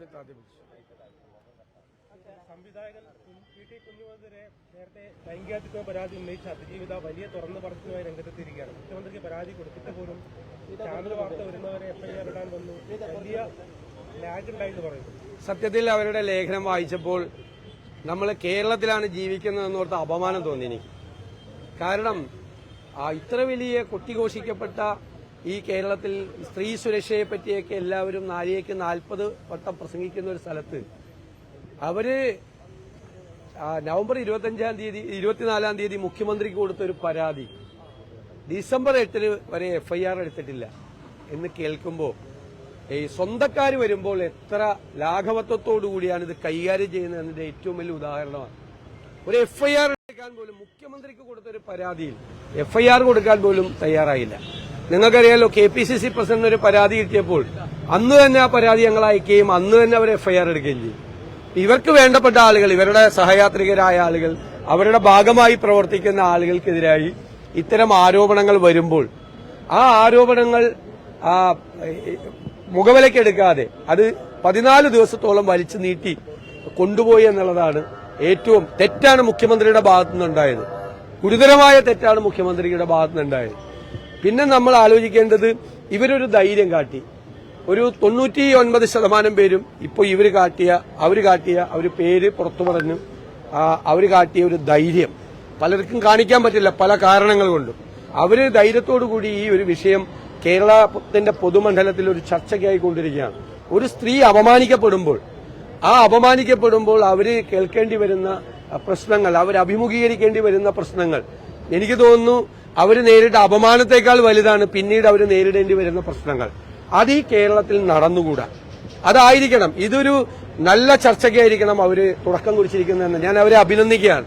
ഇപ്പോഴും താല്പര്യം സംവിധായകൻ പി ടി കുഞ്ഞുമതിരെ നേരത്തെ ലൈംഗികാതിത്വ പരാതി ഉന്നയിച്ച അതിജീവിത വലിയ തുറന്നു പറച്ചിലുമായി രംഗത്തെത്തിയിരിക്കുകയാണ്. മുഖ്യമന്ത്രിക്ക് പരാതി കൊടുത്തിട്ട് പോലും ചാനൽ വാർത്ത വരുന്നവരെ എഫ്ഐആർ ഇടാൻ വന്നു. വലിയ ലാഗ് ഉണ്ടായെന്ന് പറയുന്നു. സത്യത്തിൽ അവരുടെ ലേഖനം വായിച്ചപ്പോൾ നമ്മൾ കേരളത്തിലാണ് ജീവിക്കുന്നതെന്ന് ഓർത്ത് അപമാനം തോന്നി എനിക്ക്. കാരണം ആ ഇത്ര വലിയ കൊട്ടിഘോഷിക്കപ്പെട്ട ഈ കേരളത്തിൽ സ്ത്രീ സുരക്ഷയെ പറ്റിയൊക്കെ എല്ലാവരും നാലിയേക്ക് നാൽപ്പത് വട്ടം പ്രസംഗിക്കുന്ന ഒരു സ്ഥലത്ത് അവർ നവംബർ ഇരുപത്തഞ്ചാം തീയതി ഇരുപത്തിനാലാം തീയതി മുഖ്യമന്ത്രിക്ക് കൊടുത്ത ഒരു പരാതി. ഡിസംബർ എട്ടിന് വരെ എഫ്ഐആർ എടുത്തിട്ടില്ല. എന്ന് കേൾക്കുമ്പോൾ ഈ സ്വന്തക്കാർ വരുമ്പോൾ എത്ര ലാഘവത്വത്തോടു കൂടിയാണ് ഇത് കൈകാര്യം ചെയ്യുന്നതിന്റെ ഏറ്റവും വലിയ ഉദാഹരണമാണ്. ഒരു എഫ്ഐആർ എടുക്കാൻ പോലും മുഖ്യമന്ത്രിക്ക് കൊടുത്തൊരു പരാതിയിൽ എഫ്ഐആർ കൊടുക്കാൻ പോലും തയ്യാറായില്ല. നിങ്ങൾക്കറിയാലോ K P C C president ഒരു പരാതി കിട്ടിയപ്പോൾ അന്ന് തന്നെ ആ പരാതി ഞങ്ങൾ അയക്കുകയും അന്ന് തന്നെ അവർ എഫ്ഐആർ എടുക്കുകയും ചെയ്യും ഇവർക്ക് വേണ്ടപ്പെട്ട ആളുകൾ ഇവരുടെ സഹയാത്രികരായ ആളുകൾ അവരുടെ ഭാഗമായി പ്രവർത്തിക്കുന്ന ആളുകൾക്കെതിരായി ഇത്തരം ആരോപണങ്ങൾ വരുമ്പോൾ ആ ആരോപണങ്ങൾ മുഖവിലക്കെടുക്കാതെ അത് പതിനാല് ദിവസത്തോളം വലിച്ചു നീട്ടി കൊണ്ടുപോയി എന്നുള്ളതാണ് ഏറ്റവും തെറ്റാണ് മുഖ്യമന്ത്രിയുടെ ഭാഗത്തുനിന്നുണ്ടായത്. ഗുരുതരമായ തെറ്റാണ് മുഖ്യമന്ത്രിയുടെ ഭാഗത്തു നിന്നുണ്ടായത് പിന്നെ നമ്മൾ ആലോചിക്കേണ്ടത് ഇവരൊരു ധൈര്യം കാട്ടി. ഒരു തൊണ്ണൂറ്റി ഒൻപത് ശതമാനം പേരും ഇപ്പോൾ ഇവർ കാട്ടിയ അവർ കാട്ടിയ അവർ പേര് പുറത്തു പറഞ്ഞു അവർ കാട്ടിയ ഒരു ധൈര്യം. പലർക്കും കാണിക്കാൻ പറ്റില്ല പല കാരണങ്ങൾ കൊണ്ടും. അവർ ധൈര്യത്തോടു കൂടി ഈ ഒരു വിഷയം കേരളത്തിന്റെ പൊതുമണ്ഡലത്തിൽ ഒരു ചർച്ചയ്ക്കായി കൊണ്ടിരിക്കുകയാണ്. ഒരു സ്ത്രീ അപമാനിക്കപ്പെടുമ്പോൾ ആ അപമാനിക്കപ്പെടുമ്പോൾ അവർ കേൾക്കേണ്ടി വരുന്ന പ്രശ്നങ്ങൾ അവർ അഭിമുഖീകരിക്കേണ്ടി വരുന്ന പ്രശ്നങ്ങൾ. എനിക്ക് തോന്നുന്നു അവർ നേരിട്ട അപമാനത്തെക്കാൾ വലുതാണ് പിന്നീട് അവർ നേരിടേണ്ടി വരുന്ന പ്രശ്നങ്ങൾ. അത് ഈ കേരളത്തിൽ നടന്നുകൂടാ. അതായിരിക്കണം. ഇതൊരു നല്ല ചർച്ചയ്ക്കായിരിക്കണം അവർ തുടക്കം കുറിച്ചിരിക്കുന്നതെന്ന്. ഞാൻ അവരെ അഭിനന്ദിക്കുകയാണ്.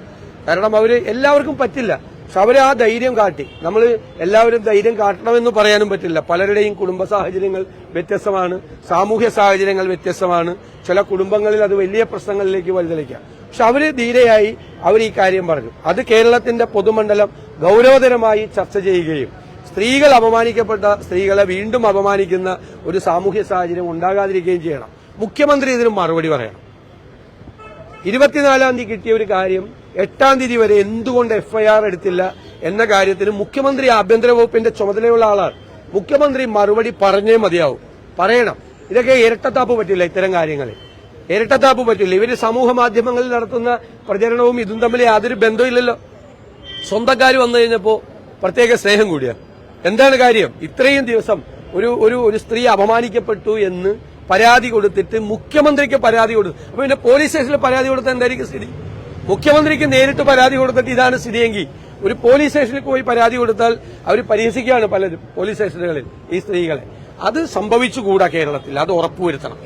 കാരണം അവർ എല്ലാവർക്കും പറ്റില്ല. പക്ഷെ അവർ ആ ധൈര്യം കാട്ടി. നമ്മൾ എല്ലാവരും ധൈര്യം കാട്ടണമെന്ന് പറയാനും പറ്റില്ല. പലരുടെയും കുടുംബ സാഹചര്യങ്ങൾ വ്യത്യസ്തമാണ്. സാമൂഹ്യ സാഹചര്യങ്ങൾ വ്യത്യസ്തമാണ്. ചില കുടുംബങ്ങളിൽ അത് വലിയ പ്രശ്നങ്ങളിലേക്ക് വലുതളിക്കാം പക്ഷെ അവർ ധീരയായി അവർ ഈ കാര്യം പറഞ്ഞു. അത് കേരളത്തിന്റെ പൊതുമണ്ഡലം ഗൗരവതരമായി ചർച്ച ചെയ്യുകയും സ്ത്രീകൾ അപമാനിക്കപ്പെട്ട സ്ത്രീകളെ വീണ്ടും അപമാനിക്കുന്ന ഒരു സാമൂഹ്യ സാഹചര്യം ഉണ്ടാകാതിരിക്കുകയും ചെയ്യണം. മുഖ്യമന്ത്രി ഇതിന് മറുപടി പറയണം. ഇരുപത്തിനാലാം തീയതി കിട്ടിയ ഒരു കാര്യം എട്ടാം തീയതി വരെ എന്തുകൊണ്ട് എഫ്ഐആർ എടുത്തില്ല എന്ന കാര്യത്തിന് മുഖ്യമന്ത്രി ആഭ്യന്തര വകുപ്പിന്റെ ചുമതലയുള്ള ആളാണ്. മുഖ്യമന്ത്രി മറുപടി പറഞ്ഞേ മതിയാവും. പറയണം. ഇതൊക്കെ ഇരട്ടത്താപ്പ് പറ്റില്ല ഇത്തരം കാര്യങ്ങളിൽ. ഇരട്ടത്താപ്പ് പറ്റില്ല. ഇവർ സമൂഹ മാധ്യമങ്ങളിൽ നടത്തുന്ന പ്രചരണവും ഇതും തമ്മിൽ യാതൊരു ബന്ധമില്ലല്ലോ സ്വന്തക്കാർ വന്നു കഴിഞ്ഞപ്പോ പ്രത്യേക സ്നേഹം കൂടിയാണ്. എന്താണ് കാര്യം? ഇത്രയും ദിവസം ഒരു ഒരു ഒരു സ്ത്രീ അപമാനിക്കപ്പെട്ടു എന്ന് പരാതി കൊടുത്തിട്ട് മുഖ്യമന്ത്രിക്ക് പരാതി കൊടുത്തു. അപ്പൊ പിന്നെ പോലീസ് സ്റ്റേഷനിൽ പരാതി കൊടുത്ത എന്തായിരിക്കും സ്ഥിതി? മുഖ്യമന്ത്രിക്ക് നേരിട്ട് പരാതി കൊടുത്തിട്ട് ഇതാണ് സ്ഥിതിയെങ്കിൽ ഒരു പോലീസ് സ്റ്റേഷനിൽ പോയി പരാതി കൊടുത്താൽ അവർ പരിഹസിക്കുകയാണ് പലരും പോലീസ് സ്റ്റേഷനുകളിൽ ഈ സ്ത്രീകളെ. അത് സംഭവിച്ചുകൂടാ കേരളത്തിൽ അത് ഉറപ്പുവരുത്തണം.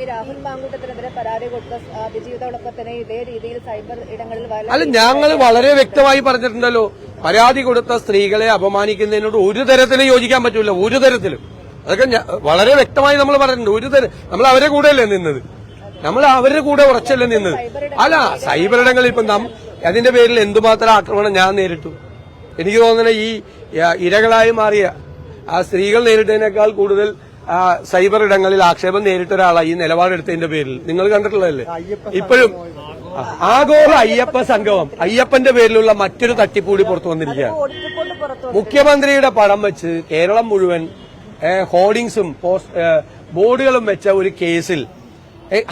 അല്ല ഞങ്ങൾ വളരെ വ്യക്തമായി പറഞ്ഞിട്ടുണ്ടല്ലോ പരാതി കൊടുത്ത സ്ത്രീകളെ അപമാനിക്കുന്നതിനോട് ഒരു തരത്തിലും യോജിക്കാൻ പറ്റൂല ഒരു തരത്തിലും. അതൊക്കെ വളരെ വ്യക്തമായി നമ്മൾ പറഞ്ഞിട്ടുണ്ട് ഒരു തരം നമ്മൾ അവരെ കൂടെയല്ലേ നിന്നത്. നമ്മൾ അവരുടെ കൂടെ ഉറച്ചല്ലേ നിന്നത്. അല്ല സൈബർ ഇടങ്ങളിൽ ഇപ്പൊ നം അതിന്റെ പേരിൽ എന്തുമാത്രം ആക്രമണം ഞാൻ നേരിട്ടു. എനിക്ക് തോന്നുന്നത് ഈ ഇരകളായി മാറിയ ആ സ്ത്രീകൾ നേരിട്ടതിനേക്കാൾ കൂടുതൽ സൈബർ ഇടങ്ങളിൽ ആക്ഷേപം നേരിട്ട ഒരാളാണ് ഈ നിലപാടെടുത്തതിന്റെ പേരിൽ. നിങ്ങൾ കണ്ടിട്ടുള്ളതല്ലേ? ഇപ്പോഴും ആഗോള അയ്യപ്പ സംഗമം. അയ്യപ്പന്റെ പേരിലുള്ള മറ്റൊരു തട്ടിപ്പൂടി പുറത്തു വന്നിരിക്കുകയാണ്. മുഖ്യമന്ത്രിയുടെ പടം വെച്ച് കേരളം മുഴുവൻ ഹോർഡിങ്സും ബോർഡുകളും വെച്ച ഒരു കേസിൽ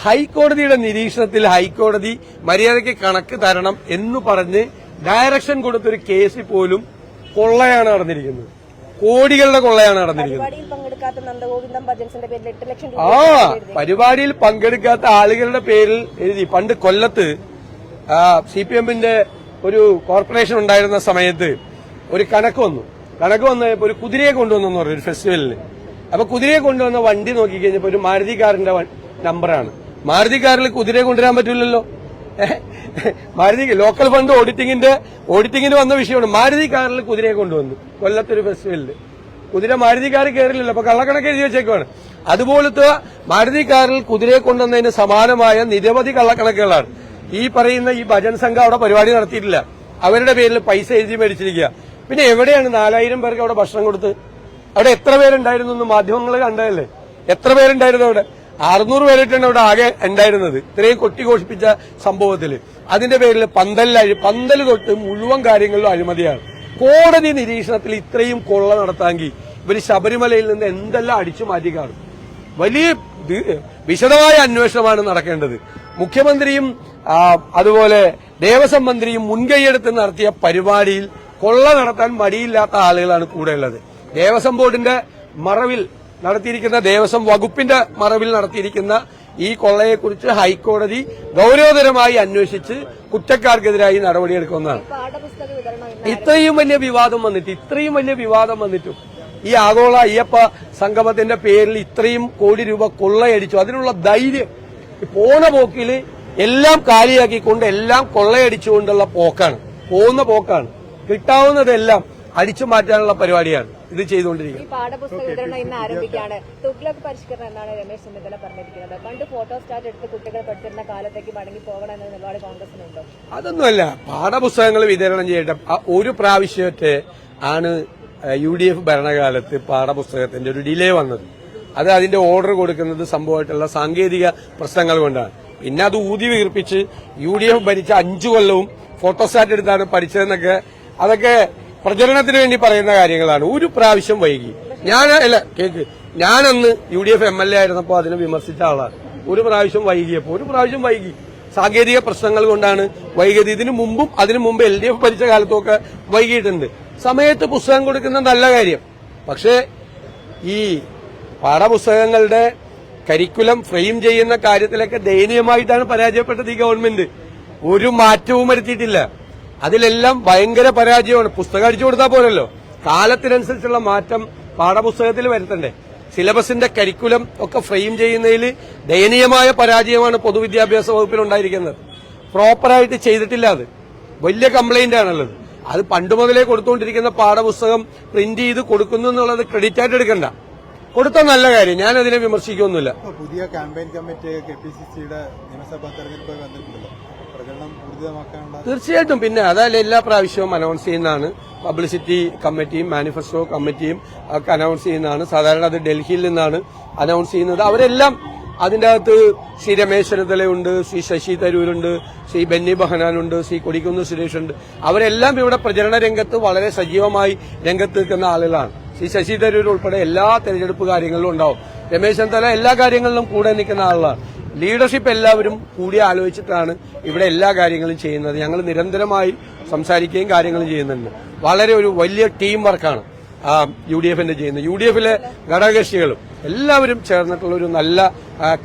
ഹൈക്കോടതിയുടെ നിരീക്ഷണത്തിൽ ഹൈക്കോടതി മര്യാദയ്ക്ക് കണക്ക് തരണം എന്ന് പറഞ്ഞ് ഡയറക്ഷൻ കൊടുത്തൊരു കേസിൽ പോലും കൊള്ളയാണ് നടന്നിരിക്കുന്നത്. കോടികളുടെ കൊള്ളയാണ് നടന്നിരിക്കുന്നത്. ആ പരിപാടിയിൽ പങ്കെടുക്കാത്ത ആളുകളുടെ പേരിൽ എഴുതി. പണ്ട് കൊല്ലത്ത് സി പി എമ്മിന്റെ ഒരു കോർപ്പറേഷൻ ഉണ്ടായിരുന്ന സമയത്ത് ഒരു കണക്ക് വന്നു. കണക്ക് വന്നപ്പോ ഒരു കുതിരയെ കൊണ്ടുവന്നു പറഞ്ഞു ഒരു ഫെസ്റ്റിവലിന് അപ്പൊ കുതിരയെ കൊണ്ടുവന്ന വണ്ടി നോക്കി കഴിഞ്ഞപ്പോ ഒരു മാരുതി കാറിന്റെ നമ്പറാണ് മാരുതി കാറിൽ കുതിരയെ കൊണ്ടുവരാൻ പറ്റില്ലല്ലോ? മാരുതി ലോക്കൽ ഫണ്ട് ഓഡിറ്റിംഗിന്റെ ഓഡിറ്റിംഗിന് വന്ന വിഷയമാണ്. മാരുതി കാറിൽ കുതിരയെ കൊണ്ടുവന്നു. കൊല്ലത്തൊരു ഫെസ്റ്റിവലിൽ കുതിര മാരുതി കാറിൽ കയറില്ലല്ലോ അപ്പൊ കള്ളക്കണക്ക് എഴുതി വെച്ചേക്കുവാണ്. അതുപോലത്തെ മാരുതി കാറിൽ കുതിരയെ കൊണ്ടുവന്നതിന് സമാനമായ നിരവധി കള്ളക്കണക്കുകളാണ്. ഈ പറയുന്ന ഈ ഭജൻ സംഘം അവിടെ പരിപാടി നടത്തിയിട്ടില്ല. അവരുടെ പേരിൽ പൈസ എഴുതി മേടിച്ചിരിക്കുക. പിന്നെ എവിടെയാണ് നാലായിരം പേർക്ക് അവിടെ ഭക്ഷണം കൊടുത്ത്? അവിടെ എത്ര പേരുണ്ടായിരുന്നു എന്ന് മാധ്യമങ്ങൾ കണ്ടതല്ലേ? എത്ര പേരുണ്ടായിരുന്നു അവിടെ? അറുന്നൂറ് പേരിട്ടാണ് ഇവിടെ ആകെ ഉണ്ടായിരുന്നത്. ഇത്രയും കൊട്ടിഘോഷിപ്പിച്ച സംഭവത്തിൽ അതിന്റെ പേരിൽ പന്തലിൽ പന്തൽ തൊട്ട് മുഴുവൻ കാര്യങ്ങളിലും അഴിമതിയാണ്. കോടതി നിരീക്ഷണത്തിൽ ഇത്രയും കൊള്ള നടത്താമെങ്കിൽ ഇവർ ശബരിമലയിൽ നിന്ന് എന്തെല്ലാം അടിച്ചു മാറ്റി കാണും? വലിയ വിശദമായ അന്വേഷണമാണ് നടക്കേണ്ടത്. മുഖ്യമന്ത്രിയും അതുപോലെ ദേവസ്വം മന്ത്രിയും മുൻകൈയെടുത്ത് നടത്തിയ പരിപാടിയിൽ കൊള്ള നടത്താൻ മടിയില്ലാത്ത ആളുകളാണ് കൂടെയുള്ളത് ദേവസ്വം ബോർഡിന്റെ മറവിൽ നടത്തിയിരിക്കുന്ന ദേവസ്വം വകുപ്പിന്റെ മറവിൽ നടത്തിയിരിക്കുന്ന ഈ കൊള്ളയെക്കുറിച്ച് ഹൈക്കോടതി ഗൌരവതരമായി അന്വേഷിച്ച് കുറ്റക്കാർക്കെതിരായി നടപടിയെടുക്കുന്നതാണ്. ഇത്രയും വലിയ വിവാദം വന്നിട്ട് ഇത്രയും വലിയ വിവാദം വന്നിട്ടും ഈ ആഗോള അയ്യപ്പ സംഗമത്തിന്റെ പേരിൽ ഇത്രയും കോടി രൂപ കൊള്ളയടിച്ചു. അതിനുള്ള ധൈര്യം പോണ പോക്കിൽ എല്ലാം കാലിയാക്കിക്കൊണ്ട് എല്ലാം കൊള്ളയടിച്ചുകൊണ്ടുള്ള പോക്കാണ്. പോകുന്ന പോക്കാണ്. കിട്ടാവുന്നതെല്ലാം അടിച്ചു മാറ്റാനുള്ള പരിപാടിയാണ്. ഇത് ചെയ്തുകൊണ്ടിരിക്കുന്നത് ഈ പാഠപുസ്തക വിതരണം ഇന്ന് ആരംഭിക്കുകയാണ്. തുഗ്ലക് പരിഷ്കരണം എന്നാണ് രമേശ് ചെന്നിത്തല പറഞ്ഞിരിക്കുന്നത്. പണ്ട് ഫോട്ടോ സ്റ്റാറ്റ് എടുത്ത് കുട്ടികൾ പഠിച്ചിരുന്ന കാലത്തേക്ക് മടങ്ങി പോകണം എന്ന നിലപാട് കോൺഗ്രസിനുണ്ടോ അതൊന്നുമല്ല. പാഠപുസ്തകങ്ങൾ വിതരണം ചെയ്യട്ടെ ഒരു പ്രാവശ്യത്തെ ആണ് യു ഡി എഫ് ഭരണകാലത്ത് പാഠപുസ്തകത്തിന്റെ ഒരു ഡിലേ വന്നത്. അത് അതിന്റെ ഓർഡർ കൊടുക്കുന്നത് സംഭവമായിട്ടുള്ള സാങ്കേതിക പ്രശ്നങ്ങൾ കൊണ്ടാണ്. പിന്നെ അത് ഊതി വീർപ്പിച്ച് യു ഡി എഫ് ഭരിച്ച അഞ്ചു കൊല്ലവും ഫോട്ടോസ്റ്റാറ്റ് എടുത്താണ് പഠിച്ചതെന്നൊക്കെ അതൊക്കെ പ്രചരണത്തിന് വേണ്ടി പറയുന്ന കാര്യങ്ങളാണ്. ഒരു പ്രാവശ്യം വൈകി. ഞാൻ അല്ല കേക്ക്. ഞാനന്ന് U D F M L A ആയിരുന്നപ്പോൾ അതിനെ വിമർശിച്ച ആളാണ്. ഒരു പ്രാവശ്യം വൈകിയപ്പോൾ ഒരു പ്രാവശ്യം വൈകി. സാങ്കേതിക പ്രശ്നങ്ങൾ കൊണ്ടാണ് വൈകിയത്. ഇതിനു മുമ്പും അതിനു മുമ്പ് എൽ ഡി എഫ് ഭരിച്ച കാലത്തൊക്കെ വൈകിയിട്ടുണ്ട്. സമയത്ത് പുസ്തകം കൊടുക്കുന്ന നല്ല കാര്യം. പക്ഷേ ഈ പാഠപുസ്തകങ്ങളുടെ കരിക്കുലം ഫ്രെയിം ചെയ്യുന്ന കാര്യത്തിലൊക്കെ ദയനീയമായിട്ടാണ് പരാജയപ്പെട്ടത് ഈ ഗവൺമെന്റ്. ഒരു മാറ്റവും വരുത്തിയിട്ടില്ല. അതിലെല്ലാം ഭയങ്കര പരാജയമാണ്. പുസ്തകം അടിച്ചു കൊടുത്താൽ പോലല്ലോ കാലത്തിനനുസരിച്ചുള്ള മാറ്റം പാഠപുസ്തകത്തിൽ വരുത്തണ്ടേ. സിലബസിന്റെ കരിക്കുലം ഒക്കെ ഫ്രെയിം ചെയ്യുന്നതിൽ ദയനീയമായ പരാജയമാണ് പൊതുവിദ്യാഭ്യാസ വകുപ്പിൽ ഉണ്ടായിരിക്കുന്നത്. പ്രോപ്പറായിട്ട് ചെയ്തിട്ടില്ല അത്. വലിയ കംപ്ലൈന്റ് ആണുള്ളത്. അത് പണ്ട് മുതലേ കൊടുത്തുകൊണ്ടിരിക്കുന്ന പാഠപുസ്തകം പ്രിന്റ് ചെയ്ത് കൊടുക്കുന്നു എന്നുള്ളത് ക്രെഡിറ്റ് ആയിട്ട് എടുക്കണ്ട. കൊടുത്ത നല്ല കാര്യം. ഞാൻ അതിനെ വിമർശിക്കൊന്നുമില്ല. പുതിയ campaign committee K P C സിയുടെ നിയമസഭാ തെരഞ്ഞെടുപ്പ് തീർച്ചയായിട്ടും. പിന്നെ അതല്ല എല്ലാ പ്രാവശ്യവും അനൗൺസ് ചെയ്യുന്നതാണ്. പബ്ലിസിറ്റി കമ്മിറ്റിയും മാനിഫെസ്റ്റോ കമ്മിറ്റിയും ഒക്കെ അനൗൺസ് ചെയ്യുന്നതാണ്. സാധാരണ അത് ഡൽഹിയിൽ നിന്നാണ് അനൗൺസ് ചെയ്യുന്നത്. അവരെല്ലാം അതിന്റെ അകത്ത് ശ്രീ രമേശ് ചെന്നിത്തലയുണ്ട് ശ്രീ ശശി തരൂരുണ്ട് ശ്രീ ബെന്നി ബഹനാനുണ്ട് ശ്രീ കൊടിക്കുന്ന് സുരേഷ് ഉണ്ട് അവരെല്ലാം ഇവിടെ പ്രചരണ രംഗത്ത് വളരെ സജീവമായി രംഗത്ത് നിൽക്കുന്ന ആളുകളാണ്. ശ്രീ ശശി തരൂർ ഉൾപ്പെടെ എല്ലാ തെരഞ്ഞെടുപ്പ് കാര്യങ്ങളിലും ഉണ്ടാവും. രമേശ് ചെന്നിത്തല എല്ലാ കാര്യങ്ങളിലും കൂടെ നിൽക്കുന്ന ആളാണ് ലീഡർഷിപ്പ് എല്ലാവരും കൂടി ആലോചിച്ചിട്ടാണ് ഇവിടെ എല്ലാ കാര്യങ്ങളും ചെയ്യുന്നത്. ഞങ്ങൾ നിരന്തരമായി സംസാരിക്കുകയും കാര്യങ്ങളും ചെയ്യുന്നുണ്ട്. വളരെ ഒരു വലിയ ടീം വർക്കാണ് യു ഡി എഫിന്റെ ചെയ്യുന്നത്. യു ഡി എഫിലെ ഘടകകക്ഷികളും എല്ലാവരും ചേർന്നിട്ടുള്ള ഒരു നല്ല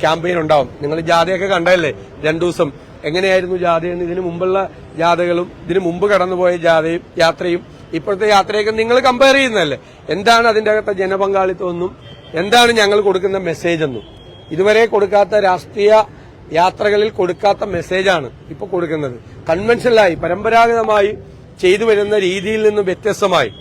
ക്യാമ്പയിൻ ഉണ്ടാവും. നിങ്ങൾ ജാഥയൊക്കെ കണ്ടല്ലേ രണ്ടു ദിവസം. എങ്ങനെയായിരുന്നു ജാഥയെന്ന് ഇതിനു മുമ്പുള്ള ജാഥകളും ഇതിനു മുമ്പ് കടന്നുപോയ ജാഥയും യാത്രയും ഇപ്പോഴത്തെ യാത്രയൊക്കെ നിങ്ങൾ കമ്പയർ ചെയ്യുന്നതല്ലേ? എന്താണ് അതിന്റെ അകത്തെ ജനപങ്കാളിത്തമെന്നും എന്താണ് ഞങ്ങൾ കൊടുക്കുന്ന മെസ്സേജ് എന്നും? ഇതുവരെ കൊടുക്കാത്ത രാഷ്ട്രീയ യാത്രകളിൽ കൊടുക്കാത്ത മെസ്സേജാണ് ഇപ്പൊ കൊടുക്കുന്നത്. കൺവെൻഷനിലായി പരമ്പരാഗതമായി ചെയ്തു വരുന്ന രീതിയിൽ നിന്ന് വ്യത്യസ്തമായി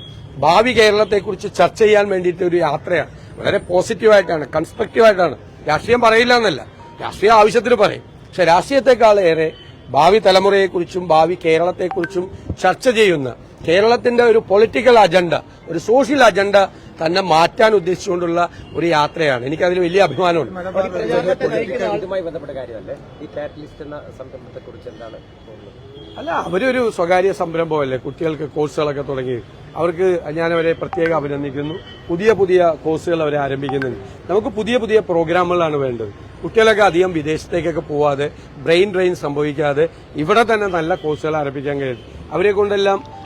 ഭാവി കേരളത്തെക്കുറിച്ച് ചർച്ച ചെയ്യാൻ വേണ്ടിയിട്ട് ഒരു യാത്രയാണ്. വളരെ പോസിറ്റീവായിട്ടാണ് കൺസ്ട്രക്റ്റീവായിട്ടാണ്. രാഷ്ട്രീയം പറയില്ല എന്നല്ല. രാഷ്ട്രീയ ആവശ്യത്തിന് പറയും. പക്ഷെ രാഷ്ട്രീയത്തെക്കാളേറെ ഭാവി തലമുറയെക്കുറിച്ചും ഭാവി കേരളത്തെക്കുറിച്ചും ചർച്ച ചെയ്യുന്ന കേരളത്തിന്റെ ഒരു പൊളിറ്റിക്കൽ അജണ്ട ഒരു സോഷ്യൽ അജണ്ട തന്നെ മാറ്റാൻ ഉദ്ദേശിച്ചുകൊണ്ടുള്ള ഒരു യാത്രയാണ്. എനിക്ക് അതിൽ വലിയ അഭിമാനമുണ്ട്. ഇതുമായി ബന്ധപ്പെട്ട കാര്യമല്ലേ? ഈ കാറ്റലിസ്റ്റ് എന്ന സംരംഭത്തെ കുറിച്ച് തോന്നുന്നത്? അല്ല അവരൊരു സ്വകാര്യ സംരംഭമല്ലേ? കുട്ടികൾക്ക് കോഴ്സുകളൊക്കെ തുടങ്ങി. അവർക്ക് ഞാനവരെ പ്രത്യേകം അഭിനന്ദിക്കുന്നു. പുതിയ പുതിയ കോഴ്സുകൾ അവരെ ആരംഭിക്കുന്നുണ്ട്. നമുക്ക് പുതിയ പുതിയ പ്രോഗ്രാമുകളാണ് വേണ്ടത്. കുട്ടികളൊക്കെ അധികം വിദേശത്തേക്കൊക്കെ പോവാതെ ബ്രെയിൻ ഡ്രെയിൻ സംഭവിക്കാതെ ഇവിടെ തന്നെ നല്ല കോഴ്സുകൾ ആരംഭിക്കാൻ കഴിയും. അവരെ കൊണ്ടെല്ലാം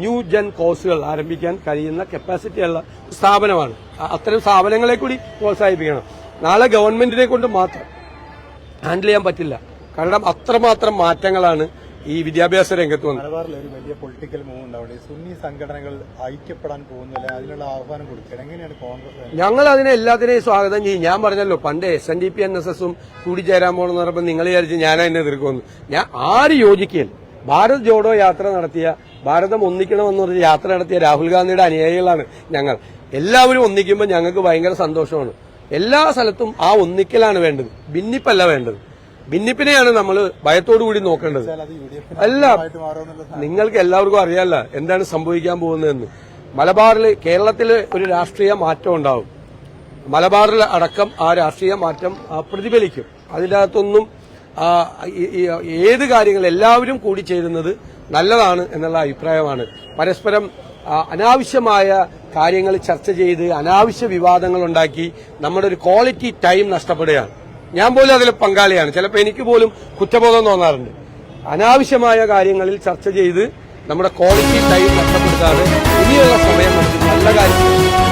ന്യൂ ജൻ കോഴ്സുകൾ ആരംഭിക്കാൻ കഴിയുന്ന കപ്പാസിറ്റിയുള്ള സ്ഥാപനമാണ്. അത്തരം സ്ഥാപനങ്ങളെ കൂടി പ്രോത്സാഹിപ്പിക്കണം. നാളെ ഗവൺമെന്റിനെ കൊണ്ട് മാത്രം ഹാൻഡിൽ ചെയ്യാൻ പറ്റില്ല. കാരണം അത്രമാത്രം മാറ്റങ്ങളാണ് ഈ വിദ്യാഭ്യാസ രംഗത്ത് വന്നത്. മലബാറിൽ ഒരു വലിയ പൊളിറ്റിക്കൽ മൂവ് ഉണ്ടാവുന്നത് ഈ സുന്നി സംഘടനകൾ ഐക്യപ്പെടാൻ പോകുന്നില്ല. അതിനുള്ള ആഹ്വാനം കൊടുക്കുക എങ്ങനെയാണ് കോൺഗ്രസ് ഞങ്ങൾ അതിനെ എല്ലാത്തിനെയും സ്വാഗതം ചെയ്യും. ഞാൻ പറഞ്ഞല്ലോ പണ്ട് S N D P N S എസും കൂടി ചേരാൻ പോകണമെന്ന് പറയുമ്പോൾ നിങ്ങൾ വിചാരിച്ച് ഞാൻ അതിനെ എതിർക്കുമെന്ന്. ഞാൻ ആര് യോജിക്കുകയില്ല. ഭാരത് ജോഡോ യാത്ര നടത്തിയ ഭാരതം ഒന്നിക്കണമെന്ന് പറഞ്ഞ് യാത്ര നടത്തിയ രാഹുൽ ഗാന്ധിയുടെ അനുയായികളാണ് ഞങ്ങൾ. എല്ലാവരും ഒന്നിക്കുമ്പോൾ ഞങ്ങൾക്ക് ഭയങ്കര സന്തോഷമാണ്. എല്ലാ സ്ഥലത്തും ആ ഒന്നിക്കലാണ് വേണ്ടത്. ഭിന്നിപ്പല്ല വേണ്ടത്. ഭിന്നിപ്പിനെയാണ് നമ്മൾ ഭയത്തോടു കൂടി നോക്കേണ്ടത്. അല്ല നിങ്ങൾക്ക് എല്ലാവർക്കും അറിയാല്ല എന്താണ് സംഭവിക്കാൻ പോകുന്നതെന്ന്. മലബാറിൽ കേരളത്തിൽ ഒരു രാഷ്ട്രീയ മാറ്റം ഉണ്ടാവും. മലബാറിൽ അടക്കം ആ രാഷ്ട്രീയ മാറ്റം പ്രതിഫലിക്കും. അതിനകത്തൊന്നും ഏത് കാര്യങ്ങൾ എല്ലാവരും കൂടി ചേരുന്നത് നല്ലതാണ് എന്നുള്ള അഭിപ്രായമാണ്. പരസ്പരം അനാവശ്യമായ കാര്യങ്ങൾ ചർച്ച ചെയ്ത് അനാവശ്യ വിവാദങ്ങൾ ഉണ്ടാക്കി നമ്മുടെ ഒരു ക്വാളിറ്റി ടൈം നഷ്ടപ്പെടുകയാണ്. ഞാൻ പോലും അതിൽ പങ്കാളിയാണ്. ചിലപ്പോൾ എനിക്ക് പോലും കുറ്റബോധം തോന്നാറുണ്ട്. അനാവശ്യമായ കാര്യങ്ങളിൽ ചർച്ച ചെയ്ത് നമ്മുടെ ക്വാളിറ്റി ടൈം നഷ്ടപ്പെടുത്താതെ ഇനിയുള്ള സമയം നമുക്ക് നല്ല കാര്യങ്ങൾ